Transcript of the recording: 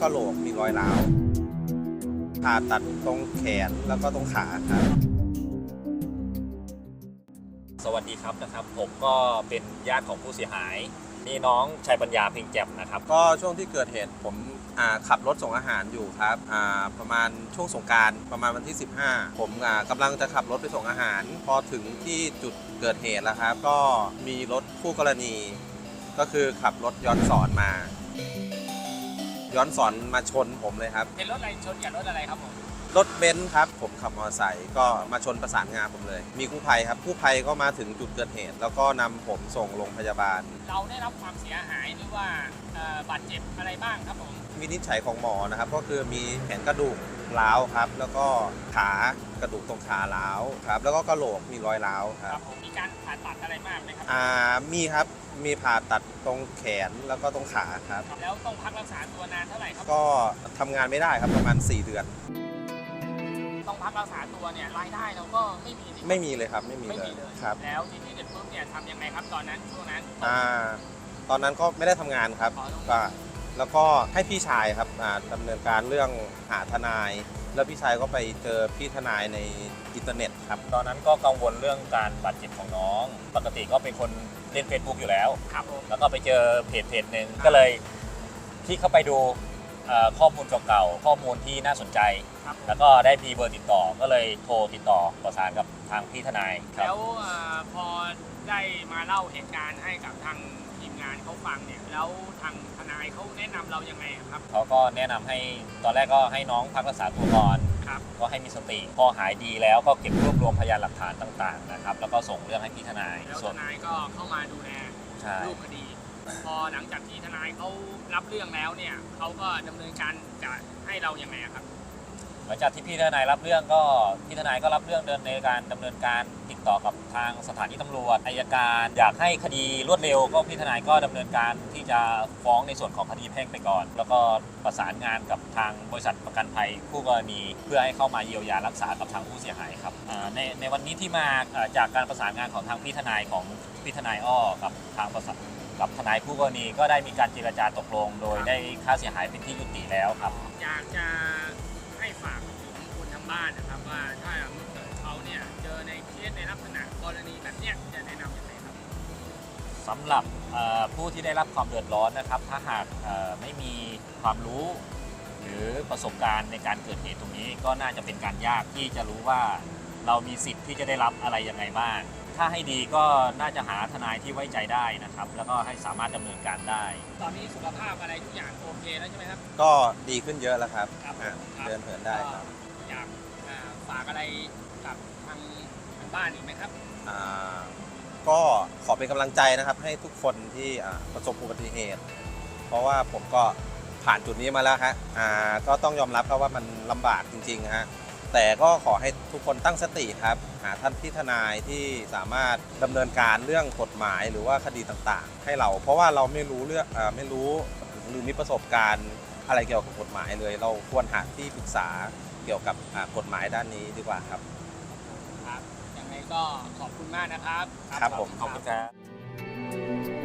ก็โหลกมีรอยร้าวผ่าตัดตรงแขนแล้วก็ตรงขาครับ สวัสดีครับนะครับ ผมก็เป็นญาติของผู้เสียหาย นี่น้องชัยปัญญาเพ็งแจ่มนะครับ ก็ช่วงที่เกิดเหตุผมอ่าขับรถส่งอาหารอยู่ครับอ่าประมาณช่วงสงกรารประมาณวันที่ 15 ผมอ่ากำลังจะขับรถไปส่งอาหาร พอถึงที่จุดเกิดเหตุแล้วครับ ก็มีรถคู่กรณี ก็คือขับรถย้อนสอนมา ย้อนสอนมาชนผมเลยครับ เป็นรถอะไรชนกับรถอะไรครับผม รถเบนซ์ครับ ผมขับมอเตอร์ไซค์ก็มาชนประสานงานผมเลย มีกู้ภัยครับกู้ภัยก็มาถึงจุดเกิดเหตุ แล้วก็นำผมส่งโรงพยาบาล เราได้รับความเสียหายหรือว่าเอ่อบาดเจ็บอะไรบ้างครับผม วินิจฉัยของหมอนะครับ ก็คือมีแขนกระดูกร้าวครับ แล้วก็ขากระดูกตรงขาร้าวครับ แล้วก็กระโหลกมีรอยร้าวคครัรับบผมมีการผ่าตัดอะไรมากไหมครับ อ่ามีครับมีผ่าตัดตรงแขนแล้วก็ตรงขาครับ แล้วต้องพักรักษาตัวนานเท่าไหร่ครับ ก็ทำงานไม่ได้ครับประมาณ 4 เดือน ต้องพักรักษาตัวเนี่ยรายได้เราก็ไม่มีสิไม่มีเลยครับ ไม่มีไม่เลยมีเลยครับ แล้วทีนี้เสร็จปุ๊บเนี่ยทำยังไงครับตอนนั้นช่วงนั้น อ่า ตอนนั้นก็ไม่ได้ทำงานครับขอลงก็แล้วก็ให้พี่ชายครับอ่าดำเนินการเรื่องหาทนาย แล้วพี่ชายก็ไปเจอพี่ทนายในอินเทอร์เน็ตครับ ตอนนั้นก็กังวลเรื่องการบาดเจ็บของน้อง ปกติก็เป็นคนเล่น Facebook อยู่แล้ว ครับผม แล้วก็ไปเจอเพจเพจหนึ่งก็เลยที่เข้าไปดูเอ่อ ข้อมูลเก่าๆข้อมูลที่น่าสนใจครับผมแล้วก็ได้มีเบอร์ติดต่อก็เลยโทรติดต่อประสานกับทางพี่ทนายครับแล้วเอ่อพอได้มาเล่าเหตุการณ์ให้กับทางทีมงานเขาฟังเนี่ยแล้วทางทนายเขาแนะนำเรายังไงอะครับเขาก็แนะนำให้ตอนแรกก็ให้น้องพักรักษาตัวก่อนครับก็ให้มีสติพอหายดีแล้วก็เก็บรวบรวมพยานหลักฐานต่างๆนะครับแล้วก็ส่งเรื่องให้พี่ทนายแล้วส่ทวนนายก็เข้ามาดูแลใช่รูปคดี พอหลังจากที่ทนายเขารับเรื่องแล้วเนี่ยเขาก็ดำเนินการจะให้เรายังไงอะครับ หลังจากที่พี่ทนายรับเรื่องก็พี่ทนายก็รับเรื่องเดินในการดำเนินการติดต่อกับทางสถานีตำรวจอายการ อยากให้คดีรวดเร็ว ก็พี่ทนายก็ดำเนินการที่จะฟ้องในส่วนของคดีแพ่งไปก่อน แล้วก็ประสานงานกับทางบริษัทประกันภัยคู่กรณีเพื่อให้เข้ามาเยียวยารักษากับทางผู้เสียหายครับอ่าในในวันนี้ที่มาอ่าจากการประสานงานของทางพี่ทนายของพี่ทนายอ้อกับทางประสาน กับทนายคู่กรณีก็ได้มีการเจรจาตกลง โดยได้ค่าเสียหายเป็นที่ยุติแล้วครับ อยากจะให้ฝากถึงคนทางบ้านนะครับว่าถ้าเมื่อเกิดเขาเนี่ยเจอในเคสในลักษณะกรณีแบบเนี้ยจะแนะนำยังไงครับ สำหรับเอ่อผู้ที่ได้รับความเดือดร้อนนะครับ ถ้าหากเอ่อไม่มีความรู้ หรือประสบการณ์ในการเกิดเหตุตรงนี้ก็น่าจะเป็นการยากที่จะรู้ว่า เรามีสิทธิ์ที่จะได้รับอะไรยังไงบ้าง ถ้าให้ดีก็น่าจะหาทนายที่ไว้ใจได้นะครับ แล้วก็ให้สามารถดำเนินการได้ ตอนนี้สุขภาพอะไรทุกอย่างโอเคแล้วใช่ไหมครับ ก็ดีขึ้นเยอะแล้วครับครับอะครับ เดินเหินได้ครับก็อยากอ่าฝากอะไรกับทางทางบ้านอีกไหมครับ อ่าก็ขอเป็นกำลังใจนะครับให้ทุกคนที่อ่าประสบอุบัติเหตุ เพราะว่าผมก็ผ่านจุดนี้มาแล้วฮะอ่าก็ต้องยอมรับครับว่ามันลำบากจริงๆฮะ แต่ก็ขอให้ทุกคนตั้งสติครับ หาท่านที่ทนายที่สามารถดำเนินการเรื่องกฎหมายหรือว่าคดีต่างๆ ให้เรา เพราะว่าเราไม่รู้เรื่องอาไม่รู้หรือมีประสบการณ์อะไรเกี่ยวกับกฎหมายเลย เราควรหาที่ปรึกษาเกี่ยวกับอ่ากฎหมายด้านนี้ดีกว่าครับครับยังไงก็ขอบคุณมากนะครับ ครับผมขอบคุณครับ